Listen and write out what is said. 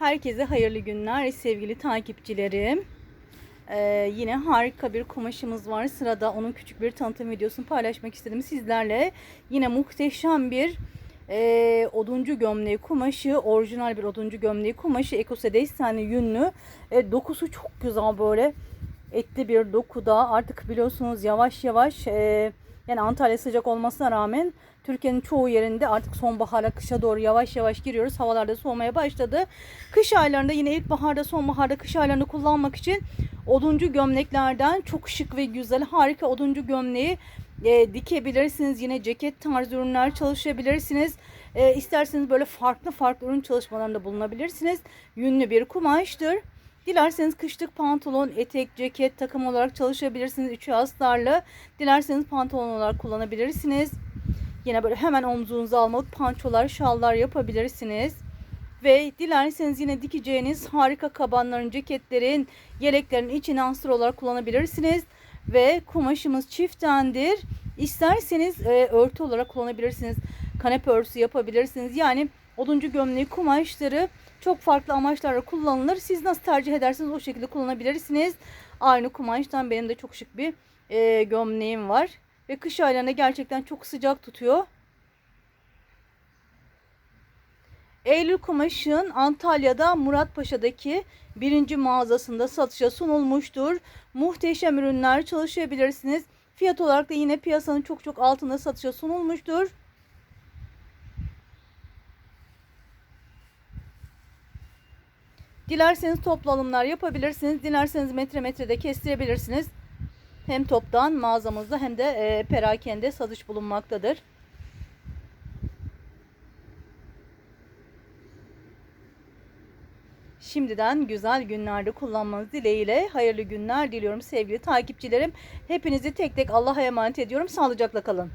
Herkese hayırlı günler sevgili takipçilerim. Ee, yine harika bir kumaşımız var. Sırada onun küçük bir tanıtım videosunu paylaşmak istedim sizlerle. Yine muhteşem bir e, oduncu gömleği kumaşı. Orijinal bir oduncu gömleği kumaşı. Ekose desenli yünlü. E, dokusu çok güzel böyle. Etli bir dokuda. Artık biliyorsunuz yavaş yavaş e, yani Antalya sıcak olmasına rağmen Türkiye'nin çoğu yerinde artık sonbahara, kışa doğru yavaş yavaş giriyoruz. Havalarda soğumaya başladı. Kış aylarında yine ilkbaharda, sonbaharda, kış aylarında kullanmak için oduncu gömleklerden çok şık ve güzel, harika oduncu gömleği e, dikebilirsiniz. Yine ceket tarzı ürünler çalışabilirsiniz. E, isterseniz böyle farklı farklı ürün çalışmalarında bulunabilirsiniz. Yünlü bir kumaştır. Dilerseniz kışlık pantolon, etek, ceket, takım olarak çalışabilirsiniz. Üçü astarlı. Dilerseniz pantolon olarak kullanabilirsiniz. Yine böyle hemen omzunuza almalık pançolar, şallar yapabilirsiniz. Ve dilerseniz yine dikeceğiniz harika kabanların, ceketlerin, yeleklerin içine astır olarak kullanabilirsiniz. Ve kumaşımız çiftendir. İsterseniz e, örtü olarak kullanabilirsiniz. Kanepe örtüsü yapabilirsiniz. Yani oduncu gömleği kumaşları çok farklı amaçlarla kullanılır. Siz nasıl tercih ederseniz o şekilde kullanabilirsiniz. Aynı kumaştan benim de çok şık bir e, gömleğim var. Ve kış aylarında gerçekten çok sıcak tutuyor. Eylül Kumaş'ın Antalya'da Muratpaşa'daki birinci mağazasında satışa sunulmuştur. Muhteşem ürünler çalışabilirsiniz. Fiyat olarak da yine piyasanın çok çok altında satışa sunulmuştur. Dilerseniz toplu alımlar yapabilirsiniz. Dilerseniz metre metrede kestirebilirsiniz. Hem toptan mağazamızda hem de e, perakende satış bulunmaktadır. Şimdiden güzel günlerde kullanmanız dileğiyle hayırlı günler diliyorum sevgili takipçilerim. Hepinizi tek tek Allah'a emanet ediyorum. Sağlıcakla kalın.